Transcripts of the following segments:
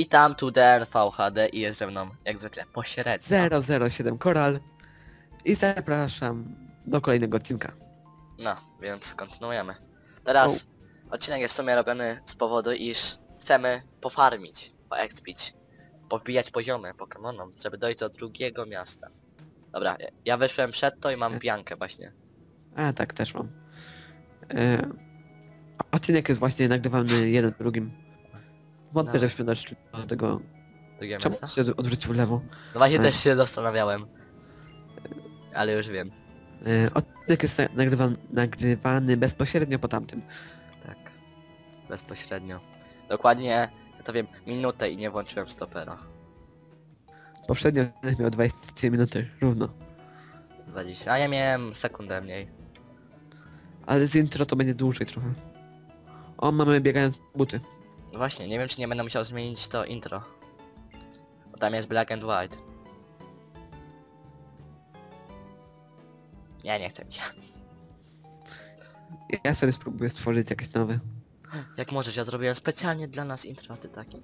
Witam, tu DN VHD i jest ze mną, jak zwykle, pośrednio. 007 Koral i zapraszam do kolejnego odcinka. No, więc kontynuujemy. Teraz odcinek jest w sumie robiony z powodu, iż chcemy pofarmić, poexpić, pobijać poziomy Pokemonom, żeby dojść do drugiego miasta. Dobra, ja- wyszłem przed to i mam Tak. piankę właśnie. A tak, też mam. E, odcinek jest właśnie nagrywany jeden po drugim. Wątpię, Dawaj. żebyśmy doszli do tego... Drugie Czemu się odwrócił w lewo? No właśnie Tak. też się zastanawiałem. Ale już wiem. E, odcinek jest na- nagrywany, nagrywany bezpośrednio po tamtym. Tak. Bezpośrednio. Dokładnie, ja to wiem, minutę i nie włączyłem stopera. Poprzednio miał 23 minuty, równo. 20. A ja miałem sekundę mniej. Ale z intro to będzie dłużej trochę. O, mamy biegając buty. Właśnie, nie wiem czy nie będę musiał zmienić to intro. Bo tam jest black and white. Ja nie chcę mi się. Ja sobie spróbuję stworzyć jakieś nowe. Jak możesz, ja zrobiłem specjalnie dla nas intro, a ty taki.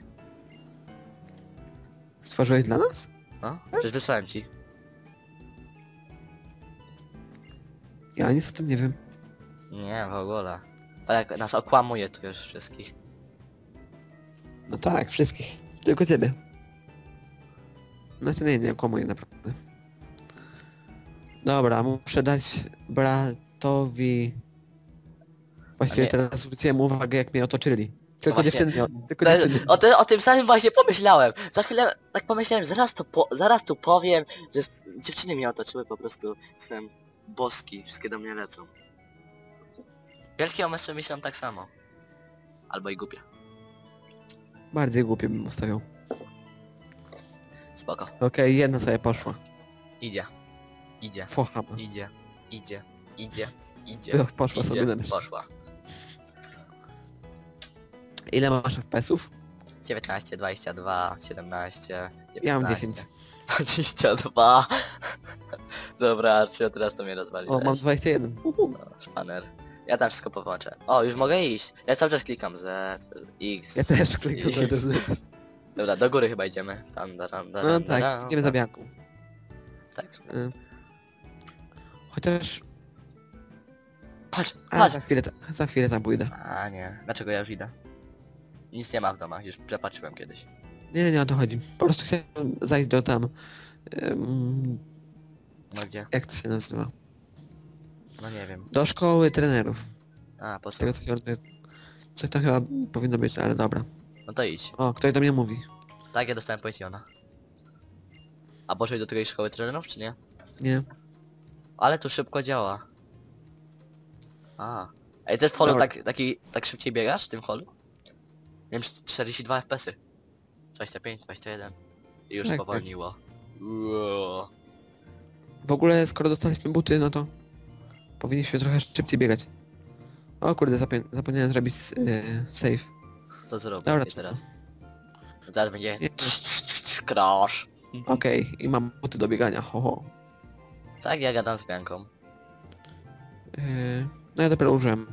Stworzyłeś dla nas? No, przecież wysłałem ci. Ja nic o tym nie wiem. Nie, w ogóle. Ale jak nas okłamuje tu już wszystkich. No tak, wszystkich. Tylko ciebie. Znaczy nie, nie kłamuję naprawdę. Dobra, muszę dać bratowi... Właściwie nie- teraz zwróciłem uwagę jak mnie otoczyli. Tylko właśnie. dziewczyny, nie- tylko To, dziewczyny. o, ty, o tym samym właśnie pomyślałem. Za chwilę tak pomyślałem, zaraz to po, zaraz tu powiem, że s- dziewczyny mnie otoczyły po prostu. Jestem boski, wszystkie do mnie lecą. Wielkie umysły myślą tak samo. Albo i głupie. Bardziej głupie bym ustawiał. Spoko. Okej, jedna sobie poszła. Idzie. Idzie. Focha. Idzie. Idzie. Idzie. Idzie. Poszła idzie. sobie na. Poszła. Ile masz FPS-ów? 19, 22, 17, 19. Ja mam 10. 22. Dobra, Arcio, teraz to mnie rozwaliłeś. O, mam 21. Uhu. No, szpaner. Ja tam wszystko powłączę. O, już mogę iść. Ja cały czas klikam Z, X. Ja też klikam na Z. Dobra, do góry chyba idziemy. Tam, da, tam, da, No da, tak, idziemy za bianką. Tak. Y, Chociaż... Patrz, A, patrz. za chwilę, ta, za chwilę tam pójdę. A nie, dlaczego ja już idę? Nic nie ma w domach, już przepatrzyłem kiedyś. Nie, nie, nie o to chodzi. Po prostu chciałem zajść do tam... No gdzie? jak to się nazywa? No nie wiem. Do szkoły trenerów. A, po Z co? tego co się orientuję. Coś to chyba powinno być, ale dobra. No to idź. O, ktoś do mnie mówi. Tak, ja dostałem policjona. A poszedł do tej szkoły trenerów, czy nie? Nie. Ale tu szybko działa. A. Ej, też w holu Dobra. tak, taki, tak szybciej biegasz w tym holu? Wiem, 42 FPS-y. 25, 21. I już Tak, tak. powolniło. Uo. W ogóle skoro dostaliśmy buty, no to... Powinniśmy trochę szybciej biegać. O kurde, zapomnia zapomniałem zrobić yy, save. Co zrobię Dobra, teraz? Teraz będzie... Nie. Crash. Okej, i mam buty do biegania, ho ho. Tak, ja gadam z Bianką. Yy, no ja dopiero użyłem.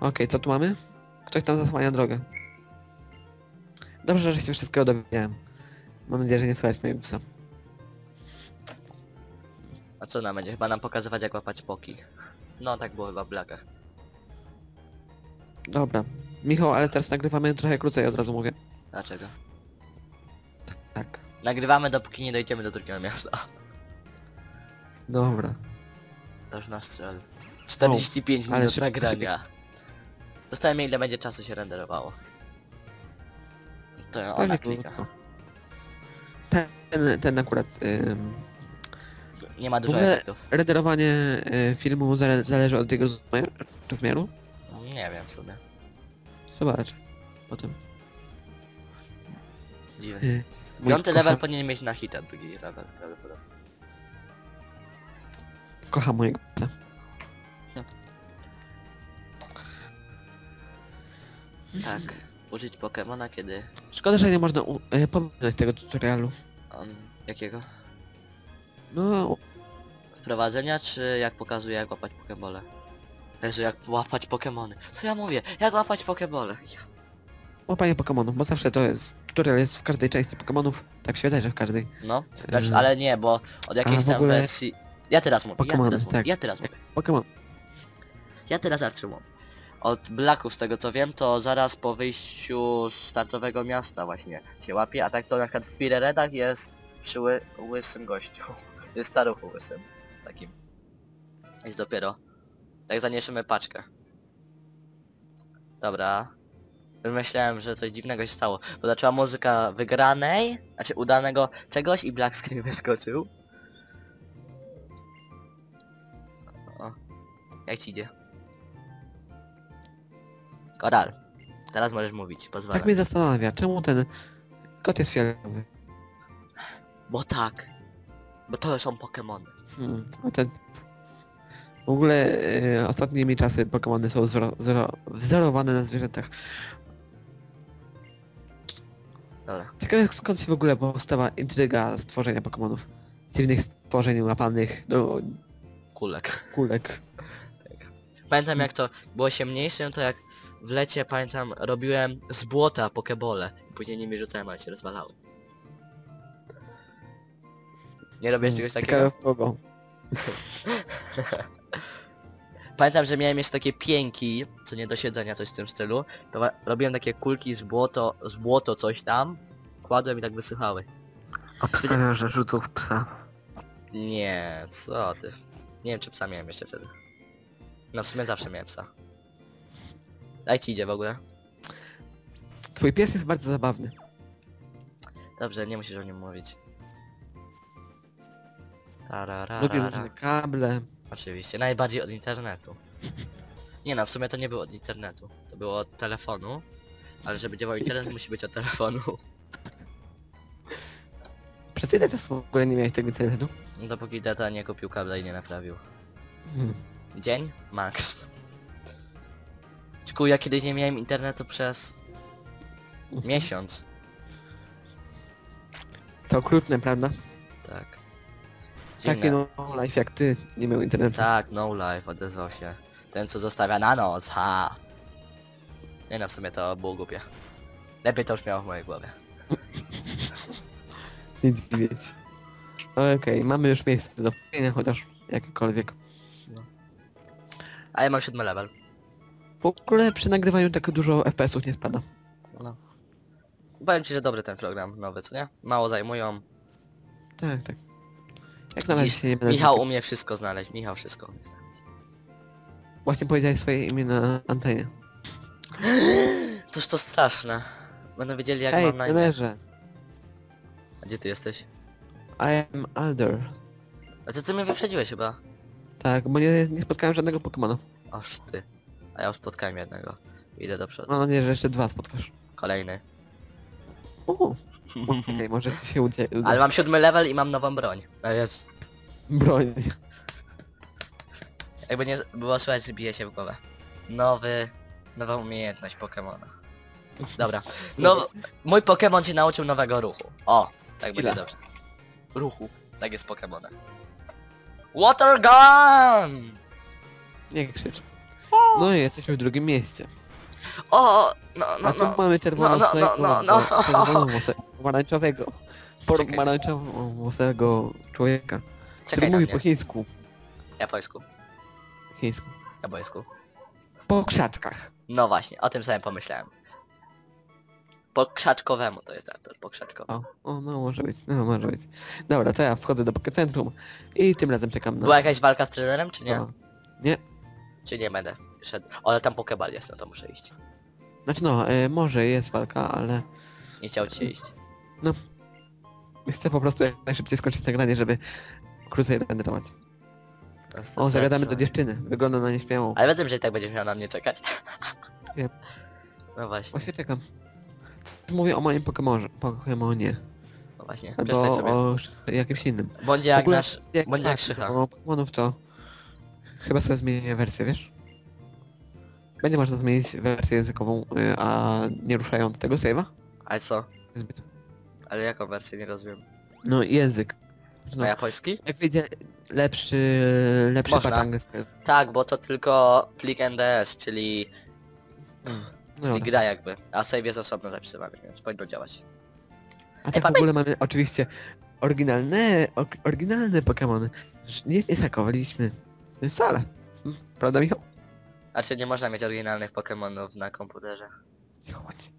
Okej, co tu mamy? Ktoś tam zasłania drogę. Dobrze, że się wszystkiego dowiedziałem. Mam nadzieję, że nie słychać mojego psa. A co nam będzie? Chyba nam pokazywać jak łapać poki. No tak było chyba w blakach. Dobra. Michał, ale teraz nagrywamy trochę krócej, od razu mówię. Dlaczego? Tak. Nagrywamy dopóki nie dojdziemy do drugiego miasta. Dobra. To już na strzel. 45 ale minut szybko, nagrania. Dostałem ile będzie czasu się renderowało. To ona Fajnie klika. krótko. Ten, ten akurat... Ym, Nie ma dużo efektów. renderowanie y, filmu zale zależy od jego rozmiaru- rozmiaru? Nie wiem w sumie. Zobacz. Potem. Dziwne. Y, mój Piąty kocha, level powinien mieć na hita, drugi level prawdopodobnie. Kocha mojego psa. Tak. Użyć Pokemona kiedy Szkoda, że nie można u- y, pominąć tego tutorialu. on... jakiego? No, Wprowadzenia czy jak pokazuje jak łapać Pokebole? Także jak łapać Pokemony. Co ja mówię? Jak łapać Pokebole? Ja. łapanie Pokemonów, bo zawsze to jest, tutorial jest w każdej części Pokemonów, tak się wydaje, że w każdej. No, znaczy, ale nie, bo od jakiejś tam ogóle- wersji... Ja teraz mówię, ja Pokemony, teraz mówię, tak. ja teraz mówię. Pokemon. Ja teraz mówię. Od Blacków, z tego co wiem, to zaraz po wyjściu z startowego miasta właśnie się łapie, a tak to na przykład w Fireredach jest przy ły łysym gościu. Jest staruchu łysym. Takim. Jest dopiero. Tak zaniesiemy paczkę. Dobra. Myślałem, że coś dziwnego się stało. Bo zaczęła muzyka wygranej, znaczy udanego czegoś i Black Screen wyskoczył. O. Jak ci idzie? Koral. Teraz możesz mówić, pozwalam. Tak mnie zastanawia, czemu ten kot jest fioletowy? Bo tak. Bo to są Pokemony. Hmm, a ten... W ogóle e, ostatnimi czasy Pokemony są wzoro, wzoro, wzorowane na zwierzętach. Dobra. Ciekawe skąd się w ogóle powstała intryga stworzenia Pokemonów. Dziwnych stworzeń łapanych do Kulek. kulek. Pamiętam jak to było się mniejszym, to jak w lecie pamiętam robiłem z błota pokebole. Później nimi rzucałem, ale się rozwalały. Nie robisz czegoś takiego? Ciekawe. Pamiętam, że miałem jeszcze takie pięki, co nie do siedzenia, coś w tym stylu. To robiłem takie kulki z błoto, z błoto coś tam. Kładłem i tak wysychały. Obstawiam, że rzutów psa. Nie, co ty. Nie wiem czy psa miałem jeszcze wtedy. No w sumie zawsze miałem psa. Jak ci idzie w ogóle? Twój pies jest bardzo zabawny. Dobrze, nie musisz o nim mówić. Tararara. różne kable. Oczywiście, najbardziej od internetu. Nie no, w sumie to nie było od internetu. To było od telefonu. Ale żeby działał internet musi być od telefonu. Przez ile czasu w ogóle nie miałeś tego internetu? No dopóki data nie kupił kabla i nie naprawił. Hmm. Dzień? Max. Czku, ja kiedyś nie miałem internetu przez miesiąc. To okrutne, prawda? Tak. Takie Dziwne. no life jak ty nie miał internetu. Tak, no life, odezwał się. Ten co zostawia na noc, ha! Nie no, w sumie to było głupie. Lepiej to już miało w mojej głowie. Nic nie wiedzieć. Okej, mamy już miejsce do wpienia, chociaż jakiekolwiek. A ja mam siódmy level. W ogóle przy nagrywaniu tak dużo FPS-ów nie spada. No. Powiem ci, że dobry ten program nowy, co nie? Mało zajmują. Tak, tak. Jak na razie się nie będę... Michał umie wszystko znaleźć, Michał wszystko umie znaleźć. Właśnie powiedziałeś swoje imię na antenie. Toż to straszne. Będą wiedzieli jak Ej, mam na imię. trenerze. A gdzie ty jesteś? I am Alder. A ty, ty mnie wyprzedziłeś chyba. Tak, bo nie, nie spotkałem żadnego Pokemona. Aż ty. A ja już spotkałem jednego. Idę do przodu. Mam nadzieję, że jeszcze dwa spotkasz. Kolejny. Uuu, okej, może się uda. uda. Ale mam siódmy level i mam nową broń. A jest... Broń. Jakby nie było słychać, bije się w głowę. Nowy... Nowa umiejętność Pokemona. Dobra. No, mój Pokemon cię nauczył nowego ruchu. O, tak będzie dobrze. Ruchu. Tak jest Pokemona. Water Gun! Nie krzycz. No i jesteśmy w drugim miejscu. O, no, no, A tu no. mamy czerwono-włosego, no, no, no. czerwono-włosego, pomarańczowego, pomarańczowo-włosego człowieka, który Czekaj na mówi mnie. po chińsku. Japońsku. chińsku. Japońsku. Po krzaczkach. No właśnie, o tym samym pomyślałem. Po krzaczkowemu to jest Artur, po krzaczkowemu. O, o, no może być, no może być. Dobra, to ja wchodzę do Pokecentrum i tym razem czekam na... Była jakaś walka z trenerem, czy nie? O, nie, Czy nie będę szedł? O, Ale tam pokeball jest, no to muszę iść. znaczy no, e, może jest walka, ale Nie chciał ci się iść. chcę po prostu jak najszybciej skończyć nagranie, żeby krócej renderować. No, O, zagadamy do dziewczyny, wygląda na nieśmiałą. Ale wiem, że i tak będziesz miał na mnie czekać. No właśnie, Właśnie czekam. Mówię o moim Pokemonie, Pokemonie, no właśnie. Przestań albo sobie. o sz- jakimś innym. Bądź W jak ogóle, nasz... jak bądź tak, jak Krzycha. O Pokemonów to... Chyba sobie zmienię wersję, wiesz? Będzie można zmienić wersję językową, y, a nie ruszając tego save'a? Ale co? Zbyt. Ale jaką wersję nie rozumiem? No język. No, Na japoński? jak wyjdzie lepszy, lepszy Można. angielski. Tak, bo to tylko plik NDS, czyli... No Czyli dobra. gra jakby, a save jest osobno zapisywany, więc powinno działać. A tak w pamię- ogóle mamy oczywiście oryginalne, ok, oryginalne Pokémony. Nic nie sakowaliśmy. No Wcale. Hm, Prawda Michał? A czy nie można mieć oryginalnych Pokemonów na komputerze? Cicho bądź.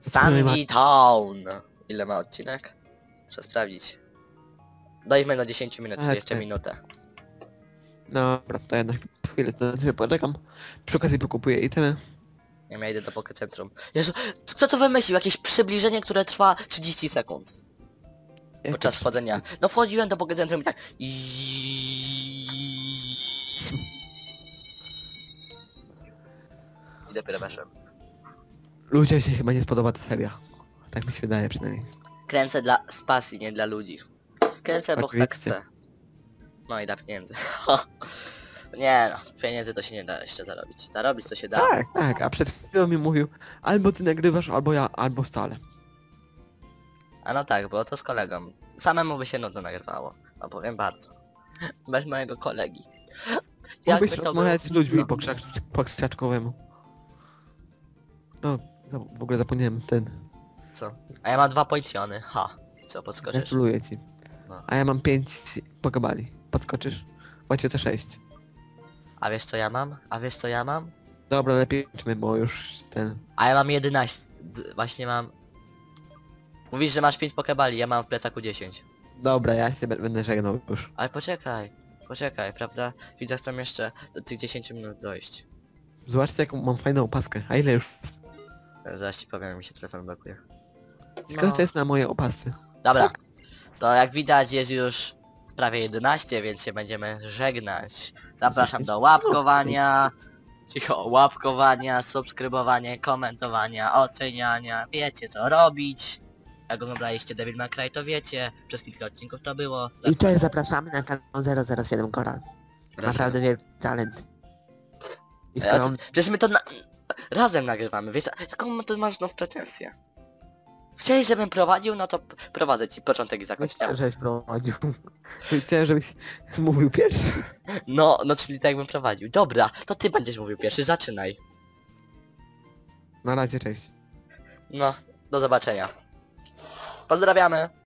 Sandy Town! Ile ma odcinek? Muszę sprawdzić. Dajmy na 10 minut, czyli Tak, jeszcze tak. minutę. Dobra, to jednak chwilę to na ciebie poczekam. Przy okazji pokupuję itemy. Ja idę do Pokecentrum. Jezu, kto to wymyślił? Jakieś przybliżenie, które trwa 30 sekund podczas wchodzenia. No wchodziłem do Pokecentrum i tak... I dopiero weszłem. Ludziom się chyba nie spodoba ta seria. Tak mi się wydaje przynajmniej. Kręcę dla z pasji, nie dla ludzi. Kręcę, bo tak Oczywiście. chcę. No i da pieniędzy. nie no, pieniędzy to się nie da jeszcze zarobić. Zarobić to się da. Tak, tak, a przed chwilą mi mówił albo ty nagrywasz, albo ja, albo wcale. A no tak, było to z kolegą. Samemu by się nudno nagrywało. No powiem bardzo. Bez mojego kolegi. Mógłbyś rozmawiać z ludźmi no. po, krzak, po krzaczkowemu. O, za- w ogóle zapomniałem ten. Co? A ja mam dwa pońcjony. Ha. Co, podskoczysz? Gratuluję ci. No. A ja mam pięć pokebali. Podskoczysz? Właściwie to sześć. A wiesz co ja mam? A wiesz co ja mam? Dobra, lepiej idźmy, bo już ten... A ja mam 11. D właśnie mam... Mówisz, że masz 5 pokebali, ja mam w plecaku 10. Dobra, ja się będę żegnał już. Ale poczekaj, poczekaj, prawda? Widzę, chcę jeszcze do tych 10 minut dojść. Zobaczcie jaką mam fajną opaskę. A ile już? Zaraz ci powiem, mi się telefon blokuje. Ciekawe No. co jest na mojej opasce. Dobra, to jak widać jest już prawie 11, więc się będziemy żegnać. Zapraszam do łapkowania, cicho, łapkowania, subskrybowania, komentowania, oceniania, wiecie co robić. Jak oglądaliście Devil May Cry to wiecie, przez kilka odcinków to było. I też zapraszamy na kanał 007 Koral. Naprawdę wielki talent. I skoro on... przecież my to na... razem nagrywamy, wiesz, jaką to masz znów pretensję? Chciałeś, żebym prowadził, no to p- prowadzę ci początek i Nie zakończenie. chciałem, żebyś prowadził. Chciałem, żebyś mówił pierwszy. No, no czyli tak jakbym prowadził. Dobra, to ty będziesz mówił pierwszy, zaczynaj. Na razie, cześć. No, do zobaczenia. Pozdrawiamy.